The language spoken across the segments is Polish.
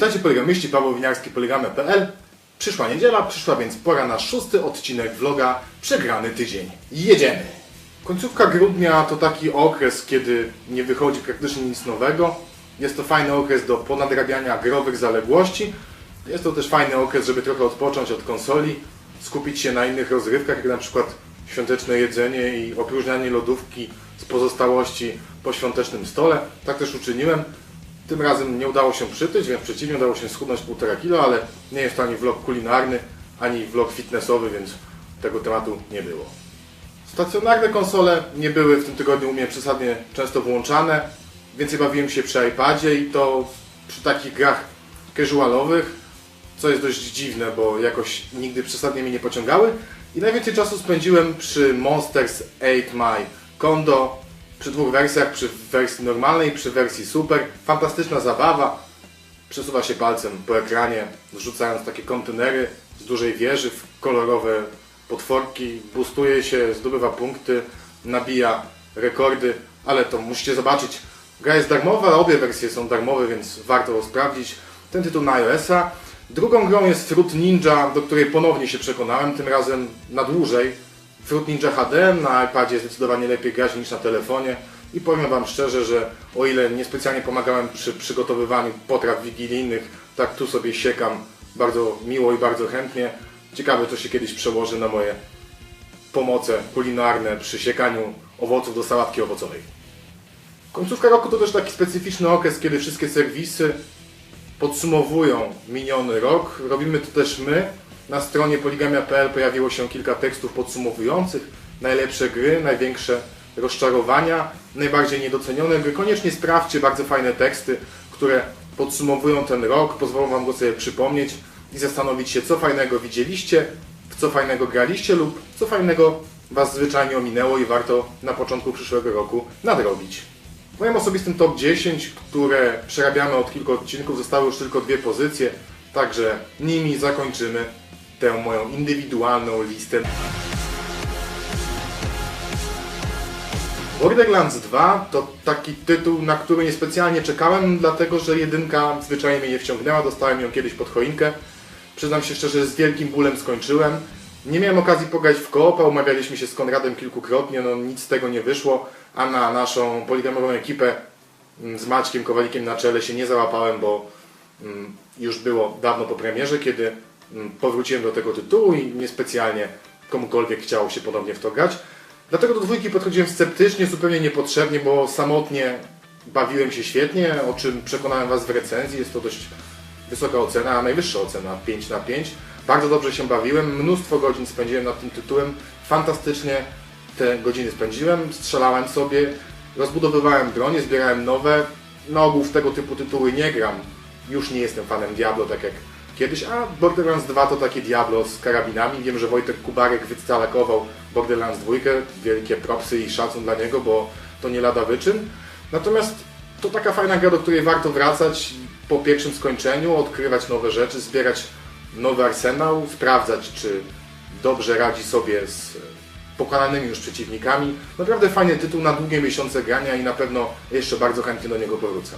Witajcie poligamiści, Paweł Winiarski, poligamia.pl. Przyszła niedziela, przyszła więc pora na szósty odcinek vloga Przegrany tydzień. Jedziemy! Końcówka grudnia to taki okres, kiedy nie wychodzi praktycznie nic nowego. Jest to fajny okres do ponadrabiania growych zaległości. Jest to też fajny okres, żeby trochę odpocząć od konsoli, skupić się na innych rozrywkach, jak na przykład świąteczne jedzenie i opróżnianie lodówki z pozostałości po świątecznym stole. Tak też uczyniłem. Tym razem nie udało się przytyć, wręcz przeciwnie, udało się schudnąć 1,5 kg, ale nie jest to ani vlog kulinarny, ani vlog fitnessowy, więc tego tematu nie było. Stacjonarne konsole nie były w tym tygodniu u mnie przesadnie często włączane. Więcej bawiłem się przy iPadzie i to przy takich grach casualowych, co jest dość dziwne, bo jakoś nigdy przesadnie mnie nie pociągały. I najwięcej czasu spędziłem przy Monsters 8 My Kondo, przy dwóch wersjach, przy wersji normalnej przy wersji super. Fantastyczna zabawa. Przesuwa się palcem po ekranie, wrzucając takie kontenery z dużej wieży w kolorowe potworki, boostuje się, zdobywa punkty, nabija rekordy, ale to musicie zobaczyć. Gra jest darmowa, obie wersje są darmowe, więc warto sprawdzić. Ten tytuł na iOS-a. Drugą grą jest Fruit Ninja, do której ponownie się przekonałem, tym razem na dłużej. Fruit Ninja HD na iPadzie zdecydowanie lepiej grać niż na telefonie i powiem Wam szczerze, że o ile niespecjalnie pomagałem przy przygotowywaniu potraw wigilijnych, tak tu sobie siekam bardzo miło i bardzo chętnie. Ciekawe, co się kiedyś przełoży na moje pomoce kulinarne przy siekaniu owoców do sałatki owocowej. Końcówka roku to też taki specyficzny okres, kiedy wszystkie serwisy podsumowują miniony rok. Robimy to też my. Na stronie poligamia.pl pojawiło się kilka tekstów podsumowujących najlepsze gry, największe rozczarowania, najbardziej niedocenione gry. Koniecznie sprawdźcie bardzo fajne teksty, które podsumowują ten rok, pozwolą Wam go sobie przypomnieć i zastanowić się, co fajnego widzieliście, w co fajnego graliście lub co fajnego Was zwyczajnie ominęło i warto na początku przyszłego roku nadrobić. W moim osobistym top 10, które przerabiamy od kilku odcinków, zostały już tylko dwie pozycje, także nimi zakończymy tę moją indywidualną listę. Borderlands 2 to taki tytuł, na który niespecjalnie czekałem, dlatego że jedynka zwyczajnie mnie nie wciągnęła, dostałem ją kiedyś pod choinkę. Przyznam się szczerze, że z wielkim bólem skończyłem. Nie miałem okazji pograć w koopa, umawialiśmy się z Konradem kilkukrotnie, no nic z tego nie wyszło, a na naszą poligamową ekipę mm, z Maćkiem Kowalikiem na czele się nie załapałem, bo mm, już było dawno po premierze, kiedy powróciłem do tego tytułu i niespecjalnie komukolwiek chciało się ponownie w to grać. Dlatego do dwójki podchodziłem sceptycznie, zupełnie niepotrzebnie, bo samotnie bawiłem się świetnie, o czym przekonałem Was w recenzji. Jest to dość wysoka ocena, a najwyższa ocena 5 na 5. Bardzo dobrze się bawiłem, mnóstwo godzin spędziłem nad tym tytułem. Fantastycznie te godziny spędziłem, strzelałem sobie, rozbudowywałem bronie, zbierałem nowe. Na ogół w tego typu tytuły nie gram. Już nie jestem fanem Diablo, tak jak kiedyś, a Borderlands 2 to takie Diablo z karabinami. Wiem, że Wojtek Kubarek wycalakował Borderlands 2, wielkie propsy i szacun dla niego, bo to nie lada wyczyn. Natomiast to taka fajna gra, do której warto wracać po pierwszym skończeniu, odkrywać nowe rzeczy, zbierać nowy arsenał, sprawdzać, czy dobrze radzi sobie z pokonanymi już przeciwnikami. Naprawdę fajny tytuł na długie miesiące grania i na pewno jeszcze bardzo chętnie do niego powrócę.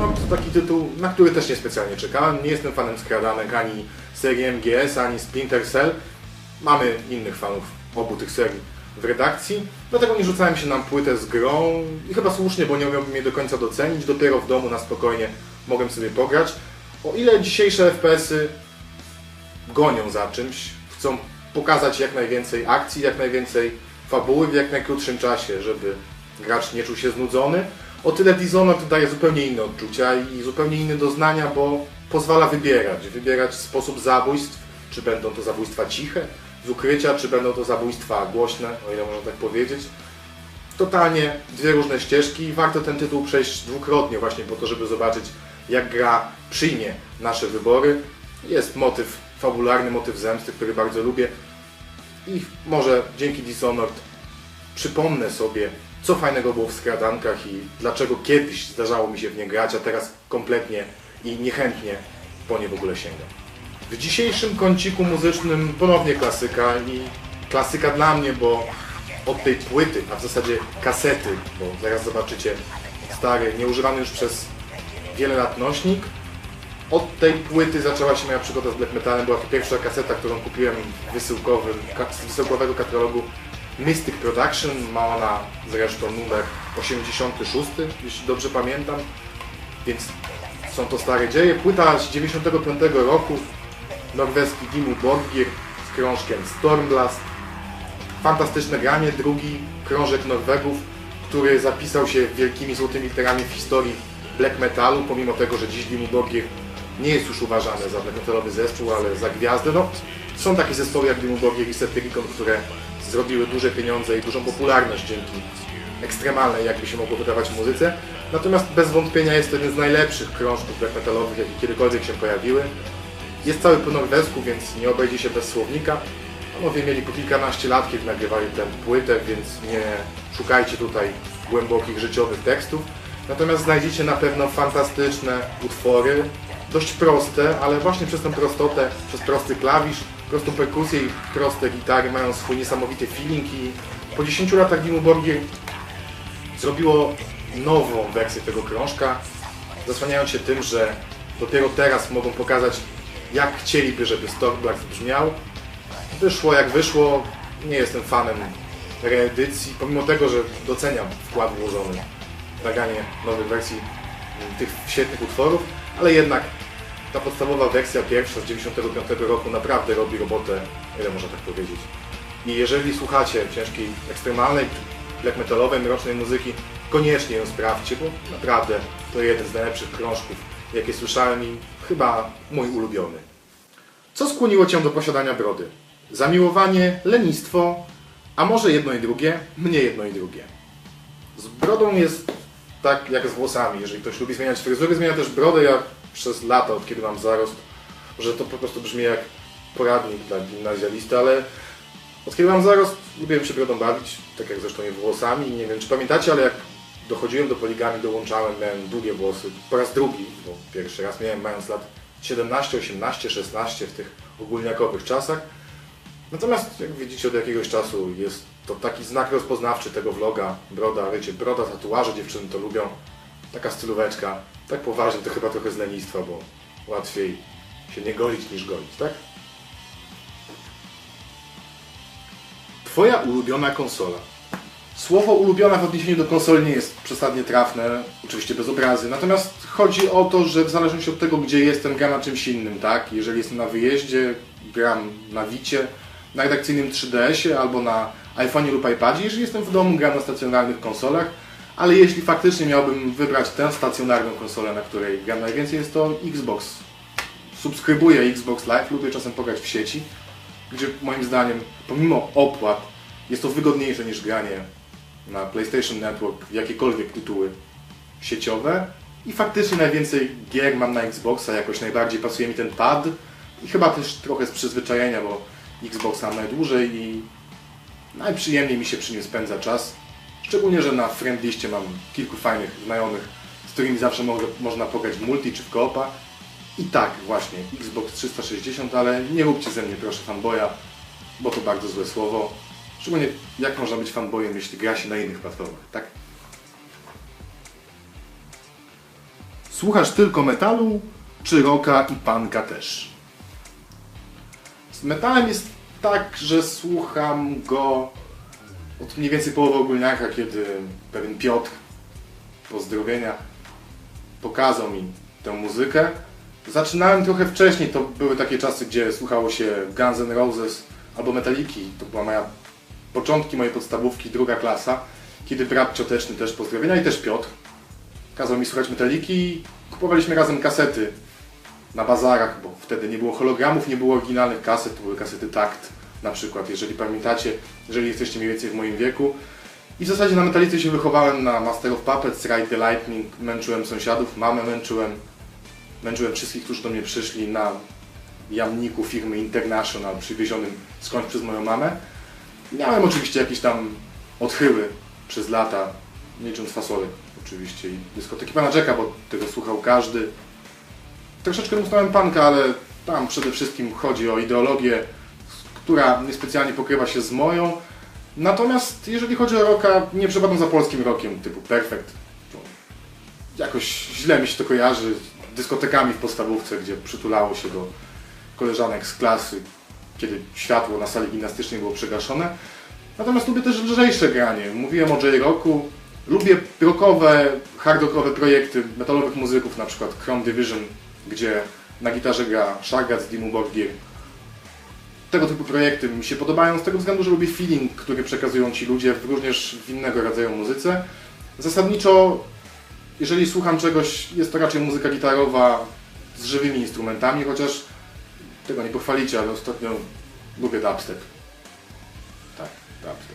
To taki tytuł, na który też niespecjalnie czekałem. Nie jestem fanem skradanek ani serii MGS, ani Splinter Cell. Mamy innych fanów obu tych serii w redakcji, dlatego nie rzucałem się na płytę z grą i chyba słusznie, bo nie umiałbym mnie do końca docenić. Dopiero w domu na spokojnie mogłem sobie pograć. O ile dzisiejsze FPS-y gonią za czymś, chcą pokazać jak najwięcej akcji, jak najwięcej fabuły w jak najkrótszym czasie, żeby gracz nie czuł się znudzony. O tyle Dishonored daje zupełnie inne odczucia i zupełnie inne doznania, bo pozwala wybierać. Wybierać sposób zabójstw, czy będą to zabójstwa ciche, z ukrycia, czy będą to zabójstwa głośne, o ile można tak powiedzieć. Totalnie dwie różne ścieżki i warto ten tytuł przejść dwukrotnie właśnie po to, żeby zobaczyć jak gra przyjmie nasze wybory. Jest motyw fabularny, motyw zemsty, który bardzo lubię i może dzięki Dishonored przypomnę sobie, co fajnego było w skradankach i dlaczego kiedyś zdarzało mi się w nie grać, a teraz kompletnie i niechętnie po nie w ogóle sięgam. W dzisiejszym kąciku muzycznym ponownie klasyka i klasyka dla mnie, bo od tej płyty, a w zasadzie kasety, bo zaraz zobaczycie stary, nieużywany już przez wiele lat nośnik. Od tej płyty zaczęła się moja przygoda z black metalem. Była to pierwsza kaseta, którą kupiłem wysyłkowym, z wysyłkowego katalogu Mystic Production. Ma ona zresztą numer 86, jeśli dobrze pamiętam. Więc są to stare dzieje. Płyta z 95 roku. Norweski Dimmu Borgir z krążkiem Stormblast. Fantastyczne granie. Drugi krążek Norwegów, który zapisał się wielkimi złotymi literami w historii black metalu, pomimo tego, że dziś Dimmu Borgir nie jest już uważany za black metalowy zespół, ale za gwiazdę. No, są takie zespoły jak Dimmu Borgir i Satyricon, które zrobiły duże pieniądze i dużą popularność dzięki ekstremalnej, jakby się mogło wydawać, muzyce. Natomiast bez wątpienia jest to jeden z najlepszych krążków black metalowych, jakie kiedykolwiek się pojawiły. Jest cały po norwesku, więc nie obejdzie się bez słownika. Panowie mieli po kilkanaście lat, kiedy nagrywali tę płytę, więc nie szukajcie tutaj głębokich życiowych tekstów. Natomiast znajdziecie na pewno fantastyczne utwory, dość proste, ale właśnie przez tę prostotę, przez prosty klawisz, prostą perkusję i proste gitary mają swój niesamowity feeling i po 10 latach Dimmu Borgir zrobiło nową wersję tego krążka, zasłaniając się tym, że dopiero teraz mogą pokazać, jak chcieliby, żeby Stormblast brzmiał. Wyszło jak wyszło, nie jestem fanem reedycji, pomimo tego, że doceniam wkład włożony w nagranie nowych wersji tych świetnych utworów, ale jednak ta podstawowa wersja pierwsza z 95 roku naprawdę robi robotę, ile można tak powiedzieć. I jeżeli słuchacie ciężkiej, ekstremalnej, black metalowej, mrocznej muzyki, koniecznie ją sprawdźcie, bo naprawdę to jeden z najlepszych krążków, jakie słyszałem i chyba mój ulubiony. Co skłoniło Cię do posiadania brody? Zamiłowanie, lenistwo, a może jedno i drugie? Mnie jedno i drugie. Z brodą jest tak jak z włosami. Jeżeli ktoś lubi zmieniać fryzury, zmienia też brodę. Ja przez lata, od kiedy mam zarost, że to po prostu brzmi jak poradnik dla gimnazjalisty, ale od kiedy mam zarost, lubiłem się brodą bawić, tak jak zresztą i włosami. Nie wiem, czy pamiętacie, ale jak dochodziłem do poligami, dołączałem, miałem długie włosy. Po raz drugi, bo pierwszy raz miałem mając lat 17, 18, 16 w tych ogólniakowych czasach. Natomiast jak widzicie od jakiegoś czasu jest to taki znak rozpoznawczy tego vloga, broda, wiecie, broda, tatuaże, dziewczyny to lubią, taka stylóweczka, tak poważnie to chyba trochę z lenistwa, bo łatwiej się nie golić niż golić, tak? Twoja ulubiona konsola. Słowo ulubiona w odniesieniu do konsoli nie jest przesadnie trafne, oczywiście bez obrazy, natomiast chodzi o to, że w zależności od tego, gdzie jestem, gram na czymś innym, tak? Jeżeli jestem na wyjeździe, gram na Wicie, na redakcyjnym 3DS-ie albo na iPhone'ie lub iPadzie, jeżeli jestem w domu, gram na stacjonarnych konsolach, ale jeśli faktycznie miałbym wybrać tę stacjonarną konsolę, na której gram najwięcej, jest to Xbox. Subskrybuję Xbox Live, lubię czasem pograć w sieci, gdzie moim zdaniem, pomimo opłat, jest to wygodniejsze niż granie na PlayStation Network w jakiekolwiek tytuły sieciowe. I faktycznie najwięcej gier mam na Xboxa, jakoś najbardziej pasuje mi ten pad i chyba też trochę z przyzwyczajenia, bo Xbox mam najdłużej i najprzyjemniej mi się przy nim spędza czas. Szczególnie, że na friendliście mam kilku fajnych znajomych, z którymi zawsze mo można pograć w multi czy w koopa. I tak właśnie, Xbox 360, ale nie róbcie ze mnie proszę fanboya, bo to bardzo złe słowo. Szczególnie jak można być fanboyem, jeśli gra się na innych platformach, tak? Słuchasz tylko metalu, czy rocka i panka też? Z metalem jest tak, że słucham go od mniej więcej połowy ogólniaka, kiedy pewien Piotr, pozdrowienia, pokazał mi tę muzykę. Zaczynałem trochę wcześniej, to były takie czasy, gdzie słuchało się Guns N' Roses albo Metaliki. To była moja początki mojej podstawówki, druga klasa, kiedy brat cioteczny też pozdrowienia i też Piotr kazał mi słuchać Metaliki i kupowaliśmy razem kasety na bazarach, bo wtedy nie było hologramów, nie było oryginalnych kaset, to były kasety takt na przykład, jeżeli pamiętacie, jeżeli jesteście mniej więcej w moim wieku. I w zasadzie na metalice się wychowałem na Master of Puppets, Ride the Lightning, męczyłem sąsiadów, mamę męczyłem, męczyłem wszystkich, którzy do mnie przyszli na jamniku firmy International, przywiezionym skądś przez moją mamę. Miałem oczywiście jakieś tam odchyły przez lata, nie licząc fasolek oczywiście i dyskoteki pana Jacka, bo tego słuchał każdy. Troszeczkę uznałem panka, ale tam przede wszystkim chodzi o ideologię, która niespecjalnie pokrywa się z moją. Natomiast jeżeli chodzi o rocka, nie przepadam za polskim rockiem typu Perfect. Jakoś źle mi się to kojarzy dyskotekami w podstawówce, gdzie przytulało się do koleżanek z klasy, kiedy światło na sali gimnastycznej było przegaszone. Natomiast lubię też lżejsze granie. Mówiłem o J-Rocku. Lubię rockowe, hard rockowe projekty metalowych muzyków, na przykład Chrome Division, gdzie na gitarze gra Shargat z Dimmu Borgir. Tego typu projekty mi się podobają z tego względu, że lubię feeling, który przekazują ci ludzie również w innego rodzaju muzyce. Zasadniczo, jeżeli słucham czegoś, jest to raczej muzyka gitarowa z żywymi instrumentami, chociaż tego nie pochwalicie, ale ostatnio lubię dubstep. Tak, dubstep.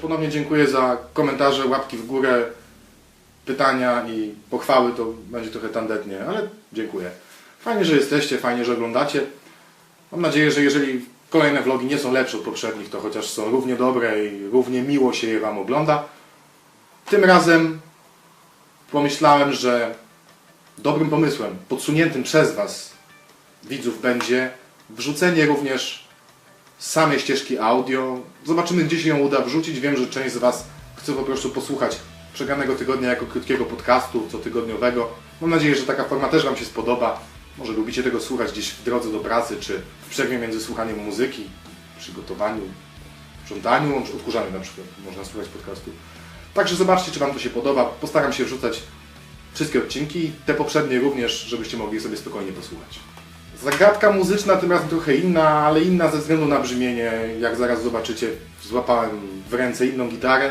Ponownie dziękuję za komentarze, łapki w górę, pytania i pochwały. To będzie trochę tandetnie, ale dziękuję. Fajnie, że jesteście, fajnie, że oglądacie. Mam nadzieję, że jeżeli kolejne vlogi nie są lepsze od poprzednich, to chociaż są równie dobre i równie miło się je Wam ogląda. Tym razem pomyślałem, że dobrym pomysłem, podsuniętym przez Was, widzów, będzie wrzucenie również samej ścieżki audio. Zobaczymy, gdzie się ją uda wrzucić. Wiem, że część z Was chce po prostu posłuchać przegranego tygodnia jako krótkiego podcastu cotygodniowego. Mam nadzieję, że taka forma też Wam się spodoba. Może lubicie tego słuchać gdzieś w drodze do pracy, czy w przerwie między słuchaniem muzyki, przygotowaniu, sprzątaniu, odkurzaniu na przykład. Można słuchać podcastu. Także zobaczcie, czy Wam to się podoba. Postaram się wrzucać wszystkie odcinki, te poprzednie również, żebyście mogli sobie spokojnie posłuchać. Zagadka muzyczna tym razem trochę inna, ale inna ze względu na brzmienie. Jak zaraz zobaczycie, złapałem w ręce inną gitarę.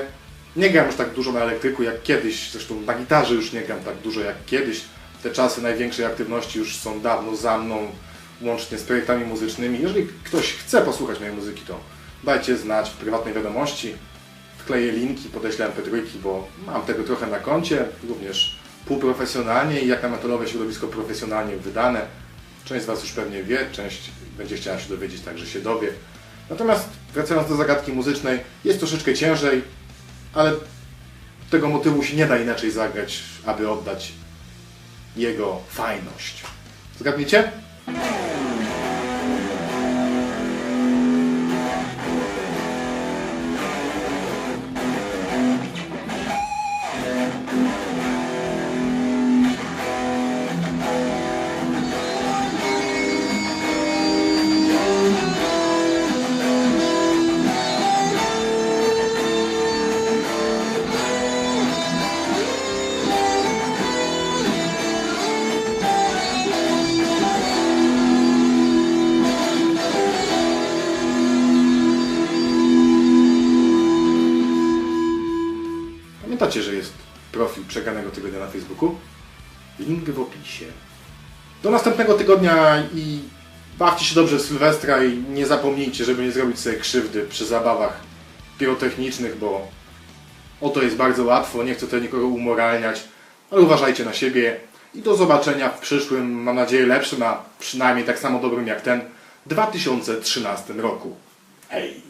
Nie gram już tak dużo na elektryku jak kiedyś, zresztą na gitarze już nie gram tak dużo jak kiedyś. Te czasy największej aktywności już są dawno za mną, łącznie z projektami muzycznymi. Jeżeli ktoś chce posłuchać mojej muzyki, to dajcie znać w prywatnej wiadomości. Wkleję linki, podeślę mp3, bo mam tego trochę na koncie, również półprofesjonalnie i jak na metalowe środowisko profesjonalnie wydane. Część z Was już pewnie wie, część będzie chciała się dowiedzieć, także się dowie. Natomiast wracając do zagadki muzycznej, jest troszeczkę ciężej, ale tego motywu się nie da inaczej zagrać, aby oddać jego fajność. Zgadniecie? Profil przegranego tygodnia na Facebooku? Link w opisie. Do następnego tygodnia i bawcie się dobrze w Sylwestra i nie zapomnijcie, żeby nie zrobić sobie krzywdy przy zabawach pirotechnicznych, bo o to jest bardzo łatwo, nie chcę tutaj nikogo umoralniać, ale uważajcie na siebie i do zobaczenia w przyszłym, mam nadzieję lepszym, a przynajmniej tak samo dobrym jak ten, 2013 roku. Hej!